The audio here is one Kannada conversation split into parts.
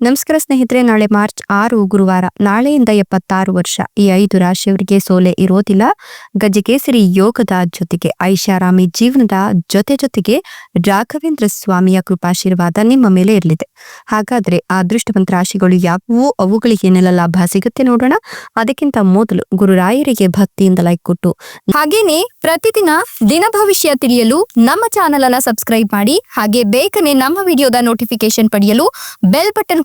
ನಮಸ್ಕಾರ ಸ್ನೇಹಿತರೆ, ನಾಳೆ ಮಾರ್ಚ್ ಆರು, ಗುರುವಾರ, ನಾಳೆಯಿಂದ ಎಪ್ಪತ್ತಾರು ವರ್ಷ. ಈ ಐದು ರಾಶಿಯವರಿಗೆ ಸೋಲೆ ಇರೋದಿಲ್ಲ. ಗಜಕೇಸರಿ ಯೋಗದ ಜೊತೆಗೆ, ಐಷಾರಾಮಿ ಜೀವನದ ಜೊತೆ ಜೊತೆಗೆ ರಾಘವೇಂದ್ರ ಸ್ವಾಮಿಯ ಕೃಪಾಶೀರ್ವಾದ ನಿಮ್ಮ ಮೇಲೆ ಇರಲಿದೆ. ಹಾಗಾದ್ರೆ ಆ ಅದೃಷ್ಟವಂತ ರಾಶಿಗಳು ಯಾವುವು? ಅವುಗಳಿಗೆ ಏನೆಲ್ಲ ಲಾಭ ಸಿಗುತ್ತೆ ನೋಡೋಣ. ಅದಕ್ಕಿಂತ ಮೊದಲು ಗುರುರಾಯರಿಗೆ ಭಕ್ತಿಯಿಂದ ಲೈಕ್ ಕೊಟ್ಟು. ಹಾಗೇನೆ ಪ್ರತಿದಿನ ದಿನ ಭವಿಷ್ಯ ತಿಳಿಯಲು ನಮ್ಮ ಚಾನೆಲ್ ಅನ್ನ ಸಬ್ಸ್ಕ್ರೈಬ್ ಮಾಡಿ. ಹಾಗೆ ಬೇಗನೆ ನಮ್ಮ ವಿಡಿಯೋದ ನೋಟಿಫಿಕೇಶನ್ ಪಡೆಯಲು ಬೆಲ್ ಬಟನ್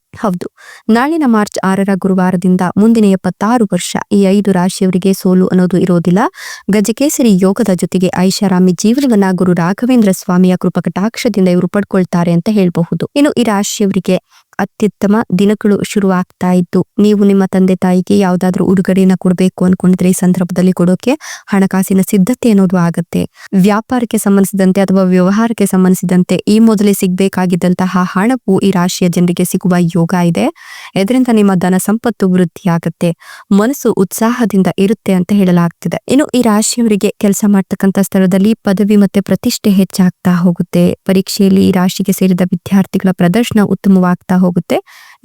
ಹೌದು. ನಾಳಿನ ಮಾರ್ಚ್ ಆರರ ಗುರುವಾರದಿಂದ ಮುಂದಿನ ಎಪ್ಪತ್ತಾರು ವರ್ಷ ಈ ಐದು ರಾಶಿಯವರಿಗೆ ಸೋಲು ಅನ್ನೋದು ಇರೋದಿಲ್ಲ. ಗಜಕೇಸರಿ ಯೋಗದ ಜೊತೆಗೆ ಐಷಾರಾಮಿ ಜೀವನವನ್ನ ಗುರು ರಾಘವೇಂದ್ರ ಸ್ವಾಮಿಯ ಕೃಪಕಟಾಕ್ಷದಿಂದ ಇವರು ಪಡ್ಕೊಳ್ತಾರೆ ಅಂತ ಹೇಳಬಹುದು. ಇನ್ನು ಈ ರಾಶಿಯವರಿಗೆ ಅತ್ಯುತ್ತಮ ದಿನಗಳು ಶುರುವಾಗ್ತಾ ಇದ್ದು, ನೀವು ನಿಮ್ಮ ತಂದೆ ತಾಯಿಗೆ ಯಾವ್ದಾದ್ರು ಉಡುಗೊರೆಯನ್ನ ಕೊಡಬೇಕು ಅನ್ಕೊಂಡಿದ್ರೆ ಈ ಸಂದರ್ಭದಲ್ಲಿ ಕೊಡೋಕೆ ಹಣಕಾಸಿನ ಸಿದ್ಧತೆ ಅನ್ನೋದು ಆಗತ್ತೆ. ವ್ಯಾಪಾರಕ್ಕೆ ಸಂಬಂಧಿಸಿದಂತೆ ಅಥವಾ ವ್ಯವಹಾರಕ್ಕೆ ಸಂಬಂಧಿಸಿದಂತೆ ಈ ಮೊದಲೇ ಸಿಗ್ಬೇಕಾಗಿದ್ದಂತಹ ಹಣವು ಈ ರಾಶಿಯ ಜನರಿಗೆ ಸಿಗುವ ಯೋಗ ಇದೆ. ಇದರಿಂದ ನಿಮ್ಮ ಧನ ಸಂಪತ್ತು ವೃದ್ಧಿಯಾಗತ್ತೆ ಮನಸ್ಸು ಉತ್ಸಾಹದಿಂದ ಇರುತ್ತೆ ಅಂತ ಹೇಳಲಾಗ್ತಿದೆ. ಇನ್ನು ಈ ರಾಶಿಯವರಿಗೆ ಕೆಲಸ ಮಾಡ್ತಕ್ಕಂಥ ಸ್ಥಳದಲ್ಲಿ ಪದವಿ ಮತ್ತೆ ಪ್ರತಿಷ್ಠೆ ಹೆಚ್ಚಾಗ್ತಾ ಹೋಗುತ್ತೆ. ಪರೀಕ್ಷೆಯಲ್ಲಿ ಈ ರಾಶಿಗೆ ಸೇರಿದ ವಿದ್ಯಾರ್ಥಿಗಳ ಪ್ರದರ್ಶನ ಉತ್ತಮವಾಗ್ತಾ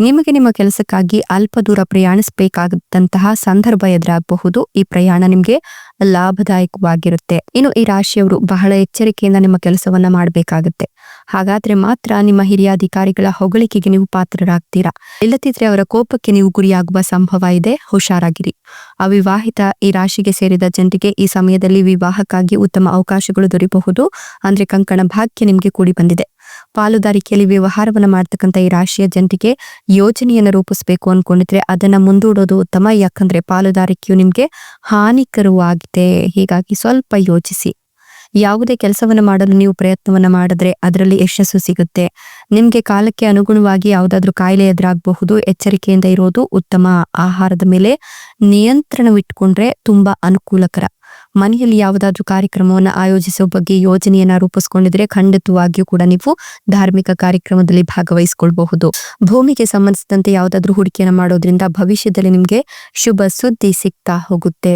ನಿಮಗೆ ನಿಮ್ಮ ಕೆಲಸಕ್ಕಾಗಿ ಅಲ್ಪ ದೂರ ಪ್ರಯಾಣಿಸಬೇಕಾದಂತಹ ಸಂದರ್ಭ ಎದುರಾಗಬಹುದು. ಈ ಪ್ರಯಾಣ ನಿಮ್ಗೆ ಲಾಭದಾಯಕವಾಗಿರುತ್ತೆ. ಇನ್ನು ಈ ರಾಶಿಯವರು ಬಹಳ ಎಚ್ಚರಿಕೆಯಿಂದ ನಿಮ್ಮ ಕೆಲಸವನ್ನ ಮಾಡಬೇಕಾಗುತ್ತೆ. ಹಾಗಾದ್ರೆ ಮಾತ್ರ ನಿಮ್ಮ ಹಿರಿಯ ಅಧಿಕಾರಿಗಳ ಹೊಗಳಿಕೆಗೆ ನೀವು ಪಾತ್ರರಾಗ್ತೀರಾ? ಇಲ್ಲದಿದ್ರೆ ಅವರ ಕೋಪಕ್ಕೆ ನೀವು ಗುರಿಯಾಗುವ ಸಂಭವ ಇದೆ. ಹುಷಾರಾಗಿರಿ. ಅವಿವಾಹಿತ ಈ ರಾಶಿಗೆ ಸೇರಿದ ಜನರಿಗೆ ಈ ಸಮಯದಲ್ಲಿ ವಿವಾಹಕ್ಕಾಗಿ ಉತ್ತಮ ಅವಕಾಶಗಳು ದೊರೆಯಬಹುದು. ಅಂದ್ರೆ ಕಂಕಣ ಭಾಗ್ಯ ನಿಮ್ಗೆ ಕೂಡಿ ಬಂದಿದೆ ಪಾಲುದಾರಿಕೆಯಲ್ಲಿ ವ್ಯವಹಾರವನ್ನು ಮಾಡ್ತಕ್ಕಂಥ ಈ ರಾಷ್ಟ್ರೀಯ ಜನರಿಗೆ ಯೋಜನೆಯನ್ನು ರೂಪಿಸಬೇಕು ಅನ್ಕೊಂಡಿದ್ರೆ ಅದನ್ನ ಮುಂದೂಡೋದು ಉತ್ತಮ. ಯಾಕಂದ್ರೆ ಪಾಲುದಾರಿಕೆಯು ನಿಮ್ಗೆ ಹಾನಿಕರವಾಗಿದೆ. ಹೀಗಾಗಿ ಸ್ವಲ್ಪ ಯೋಚಿಸಿ. ಯಾವುದೇ ಕೆಲಸವನ್ನ ಮಾಡಲು ನೀವು ಪ್ರಯತ್ನವನ್ನ ಮಾಡಿದ್ರೆ ಅದರಲ್ಲಿ ಯಶಸ್ಸು ಸಿಗುತ್ತೆ. ನಿಮ್ಗೆ ಕಾಲಕ್ಕೆ ಅನುಗುಣವಾಗಿ ಯಾವುದಾದ್ರೂ ಕಾಯಿಲೆ ಎದುರಾಗಬಹುದು. ಎಚ್ಚರಿಕೆಯಿಂದ ಇರೋದು ಉತ್ತಮ. ಆಹಾರದ ಮೇಲೆ ನಿಯಂತ್ರಣವಿಟ್ಕೊಂಡ್ರೆ ತುಂಬಾ ಅನುಕೂಲಕರ. ಮನೆಯಲ್ಲಿ ಯಾವುದಾದ್ರೂ ಕಾರ್ಯಕ್ರಮವನ್ನು ಆಯೋಜಿಸುವ ಬಗ್ಗೆ ಯೋಜನೆಯನ್ನ ರೂಪಿಸಿಕೊಂಡಿದ್ರೆ ಖಂಡಿತವಾಗಿಯೂ ಕೂಡ ನೀವು ಧಾರ್ಮಿಕ ಕಾರ್ಯಕ್ರಮದಲ್ಲಿ ಭಾಗವಹಿಸಿಕೊಳ್ಬಹುದು. ಭೂಮಿಗೆ ಸಂಬಂಧಿಸಿದಂತೆ ಯಾವುದಾದ್ರೂ ಹೂಡಿಕೆಯನ್ನು ಮಾಡೋದ್ರಿಂದ ಭವಿಷ್ಯದಲ್ಲಿ ನಿಮಗೆ ಶುಭ ಸುದ್ದಿ ಸಿಗ್ತಾ ಹೋಗುತ್ತೆ.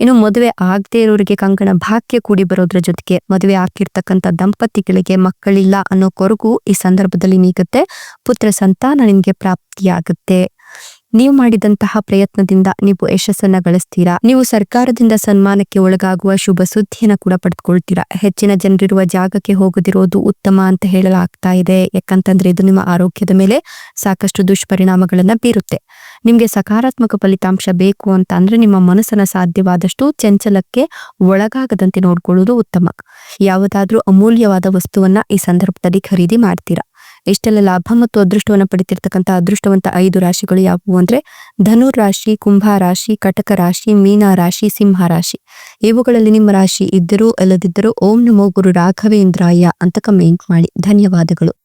ಇನ್ನು ಮದುವೆ ಆಗದೇ ಇರೋರಿಗೆ ಕಂಕಣ ಭಾಗ್ಯ ಕೂಡಿ ಬರೋದ್ರ ಜೊತೆಗೆ ಮದುವೆ ಆಗಿರ್ತಕ್ಕಂಥ ದಂಪತಿಗಳಿಗೆ ಮಕ್ಕಳಿಲ್ಲ ಅನ್ನೋ ಕೊರಗು ಈ ಸಂದರ್ಭದಲ್ಲಿ ನೀಗುತ್ತೆ. ಪುತ್ರ ಸಂತಾನ ನಿಮ್ಗೆ ಪ್ರಾಪ್ತಿಯಾಗುತ್ತೆ. ನೀವು ಮಾಡಿದಂತಹ ಪ್ರಯತ್ನದಿಂದ ನೀವು ಯಶಸ್ಸನ್ನ ಗಳಿಸ್ತೀರಾ? ನೀವು ಸರ್ಕಾರದಿಂದ ಸನ್ಮಾನಕ್ಕೆ ಒಳಗಾಗುವ ಶುಭ ಸುದ್ದಿಯನ್ನ ಕೂಡ ಪಡೆದುಕೊಳ್ತೀರಾ? ಹೆಚ್ಚಿನ ಜನರಿರುವ ಜಾಗಕ್ಕೆ ಹೋಗದಿರೋದು ಉತ್ತಮ ಅಂತ ಹೇಳಲಾಗ್ತಾ ಇದೆ. ಯಾಕಂತಂದ್ರೆ ಇದು ನಿಮ್ಮ ಆರೋಗ್ಯದ ಮೇಲೆ ಸಾಕಷ್ಟು ದುಷ್ಪರಿಣಾಮಗಳನ್ನ ಬೀರುತ್ತೆ. ನಿಮ್ಗೆ ಸಕಾರಾತ್ಮಕ ಫಲಿತಾಂಶ ಬೇಕು ಅಂತ ಅಂದ್ರೆ ನಿಮ್ಮ ಮನಸ್ಸನ್ನ ಸಾಧ್ಯವಾದಷ್ಟು ಚಂಚಲಕ್ಕೆ ಒಳಗಾಗದಂತೆ ನೋಡ್ಕೊಳ್ಳೋದು ಉತ್ತಮ. ಯಾವುದಾದ್ರೂ ಅಮೂಲ್ಯವಾದ ವಸ್ತುವನ್ನ ಈ ಸಂದರ್ಭದಲ್ಲಿ ಖರೀದಿ ಮಾಡ್ತೀರಾ? ಇಷ್ಟೆಲ್ಲ ಲಾಭ ಮತ್ತು ಅದೃಷ್ಟವನ್ನು ಪಡಿತಿರ್ತಕ್ಕಂಥ ಅದೃಷ್ಟವಂತ ಐದು ರಾಶಿಗಳು ಯಾವುವು ಅಂದ್ರೆ ಧನುರ್ ರಾಶಿ, ಕುಂಭ ರಾಶಿ, ಕಟಕ ರಾಶಿ, ಮೀನ ರಾಶಿ, ಸಿಂಹ ರಾಶಿ. ಇವುಗಳಲ್ಲಿ ನಿಮ್ಮ ರಾಶಿ ಇದ್ದರೂ ಅಲ್ಲದಿದ್ದರೂ ಓಂ ನಮೋ ಗುರು ರಾಘವೇಂದ್ರಾಯ ಅಂತ ಕಮೆಂಟ್ ಮಾಡಿ. ಧನ್ಯವಾದಗಳು.